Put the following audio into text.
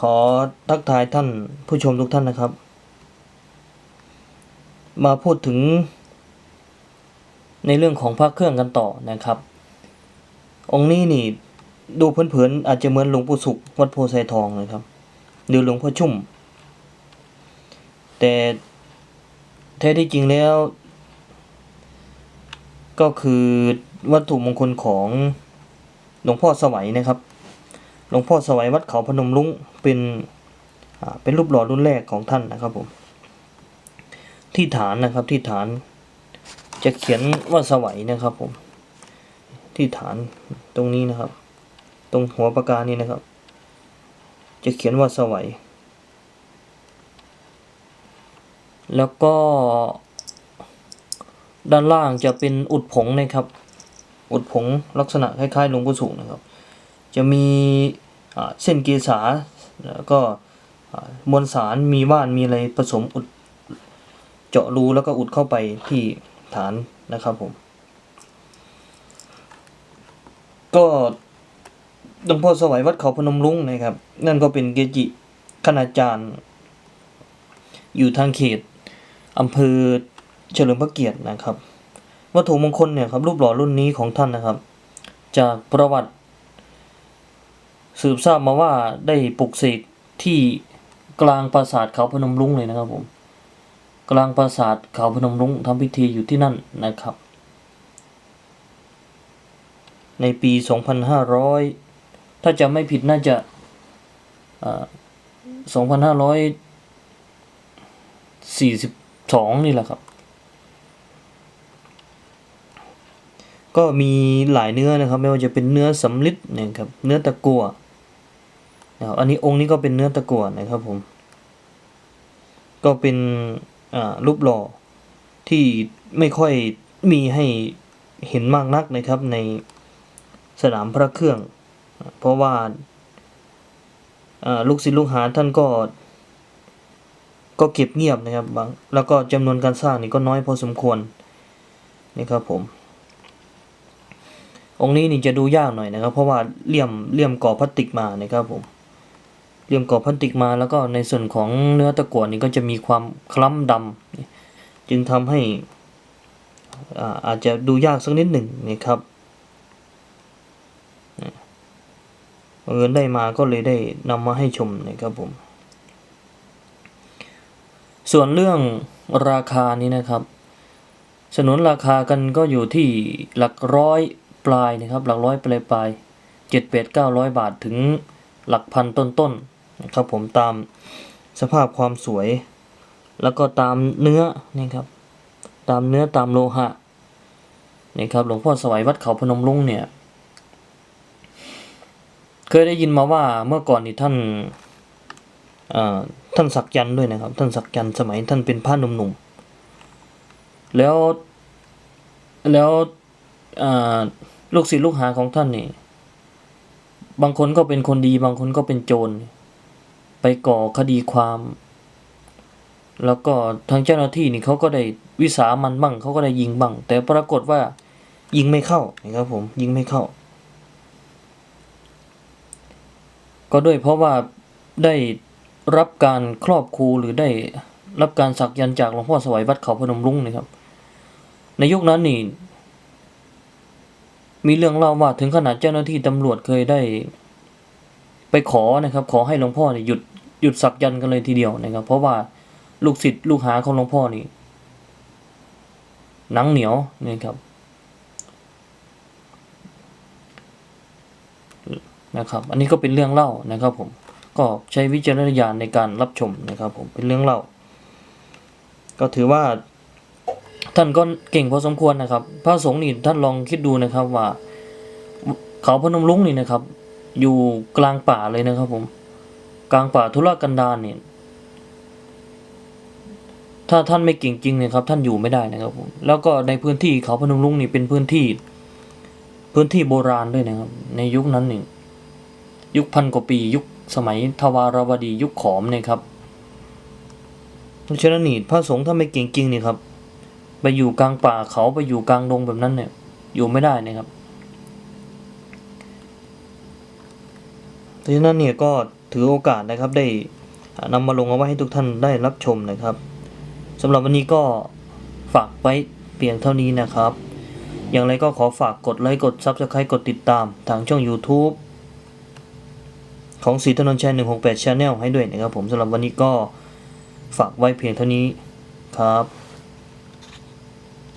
ขอทักทายท่านผู้ชมทุกท่านนะครับ มาพูดถึง ในเรื่องของพระเครื่องกันต่อนะครับ องค์นี้นี่ดูเผินๆอาจจะเหมือนหลวงปู่สุขวัดโพไซทองนะครับ หรือหลวงพ่อชุ่ม แต่แท้ที่จริงแล้ว ก็คือวัตถุมงคลของหลวงพ่อสวัยนะครับ หลวงพ่อสวัยวัดเขาพนมรุ้งเป็นเป็นรูปหล่อรุ่นแรกของท่านนะครับผม ที่ฐานนะครับที่ฐานจะเขียนว่าสวัยนะครับผม ที่ฐานตรงนี้นะครับ ตรงหัวปากกานี้นะครับ จะเขียนว่าสวัยแล้วก็ ด้านล่างจะเป็นอุดผงนะครับ อุดผงลักษณะคล้ายๆหลวงปู่สุขนะครับ จะมีเส้นเกษาแล้วก็มวลสารมีว่านมีอะไรผสมอุดเจาะรูแล้วก็อุดเข้าไปที่ฐานนะครับผม ก็หลวงพ่อสวัยวัดเขาพนมรุ้งนะครับ นั่นก็เป็นเกจิคณาจารย์ อยู่ทางเขตอำเภอเฉลิมพระเกียรตินะครับ วัตถุมงคลเนี่ยครับรูปหล่อรุ่นนี้ของท่านนะครับ จากประวัติ สืบทราบมาว่าได้ปลุกเสกที่กลางปราสาทเขาพนมรุ้งเลยนะครับผม กลางปราสาทเขาพนมรุ้งทำพิธีอยู่ที่นั่นนะครับ ในปี 2500 ถ้าจะไม่ผิดน่าจะ2542 นี่แหละครับ ก็มีหลายเนื้อนะครับ ไม่ว่าจะเป็นเนื้อสำลิดนะครับ เนื้อตะกั่ว นะครับอันนี้องค์นี้ก็เป็นเนื้อตะกั่วนะครับผม ก็เป็นรูปหล่อที่ไม่ค่อยมีให้เห็นมากนักนะครับในสนามพระเครื่อง เพราะว่าอ่าลูกศิษย์ลูกหาท่านก็ ก็เก็บเงียบนะครับบางแล้วก็จำนวนการสร้างนี่ก็น้อยพอสมควรนะครับผม องค์นี้นี่จะดูยากหน่อยนะครับ เพราะว่าเลี่ยมเลี่ยมก่อพลาสติกมานะครับผม เลี่ยมก่อพลาสติกมาแล้วก็ในส่วนของเนื้อตะกั่วนี่ก็จะมีความคล้ำดำจึงทำให้อ่าอาจจะดูยากสักนิดหนึ่งนะครับบังเอิญได้มาก็เลยได้นำมาให้ชมนะครับผม ส่วนเรื่องราคานี้นะครับ สนุนราคากันก็อยู่ที่หลักร้อยปลายนะครับ หลักร้อยปลายปลายเจ็ดแปดเก้าร้อยบาทถึงหลักพันต้นๆน นะครับผมตามสภาพความสวย แล้วก็ตามเนื้อนี่ครับ ตามเนื้อตามโลหะนี่ครับหลวงพ่อสวัยวัดเขาพนมรุ้งเนี่ย เคยได้ยินมาว่าเมื่อก่อนนี่ท่านท่านสักยันด้วยนะครับ ท่านสักยันสมัยท่านเป็นพระหนุ่มๆแล้วแล้วลูกศิษย์ลูกหาของท่านนี่ บางคนก็เป็นคนดี บางคนก็เป็นโจร ไปก่อคดีความ แล้วก็ทางเจ้าหน้าที่นี่เขาก็ได้วิสามันบ้างเขาก็ได้ยิงบ้าง แต่ปรากฏว่ายิงไม่เข้านะครับผมยิงไม่เข้า ก็ด้วยเพราะว่าได้รับการครอบครูหรือได้รับการสักยันจากหลวงพ่อสวัยวัดเขาพนมรุ้งนะครับ ในยุคนั้นนี่มีเรื่องเล่าว่าถึงขนาดเจ้าหน้าที่ตำรวจเคยได้ ไปขอนะครับ ขอให้หลวงพ่อเนี่ยหยุดหยุดสักยันกันเลยทีเดียวนะครับ เพราะว่าลูกศิษย์ลูกหาของหลวงพ่อนี่หนังเหนียวนะครับนะครับ อันนี้ก็เป็นเรื่องเล่านะครับ ผมก็ใช้วิจารณญาณในการรับชมนะครับ ผมเป็นเรื่องเล่า ก็ถือว่าท่านก็เก่งพอสมควรนะครับ พระสงฆ์นี่ท่านลองคิดดูนะครับว่า เขาพนมรุ้งนี่นะครับ อยู่กลางป่าเลยนะครับผม กลางป่าทุรกันดารเนี่ย ถ้าท่านไม่เก่งจริงเนี่ยครับ ท่านอยู่ไม่ได้นะครับผม แล้วก็ในพื้นที่เขาพนมรุ้งนี่เป็นพื้นที่ พื้นที่โบราณด้วยนะครับ ในยุคนั้นนี่ยุคพันกว่าปี ยุคสมัยทวารวดียุคขอมเนี่ยครับเพราะฉะนั้นนี่พระสงฆ์ถ้าไม่เก่งจริงเนี่ยครับ ไปอยู่กลางป่าเขาไปอยู่กลางดงแบบนั้นเนี่ย อยู่ไม่ได้นะครับ ราะฉะนั้นเนี่ยก็ถือโอกาสนะครับได้นำมาลงเอาไว้ให้ทุกท่านได้รับชมนะครับสำหรับวันนี้ก็ฝากไว้เพียงเท่านี้นะครับ อย่างไรก็ขอฝากกดไลค์กด Subscribe กดติดตามทางช่อง YouTube ของสีถนนชัย168 Channel ให้ด้วยนะครับผมสำหรับวันนี้ก็ฝากไว้เพียงเท่านี้ครับ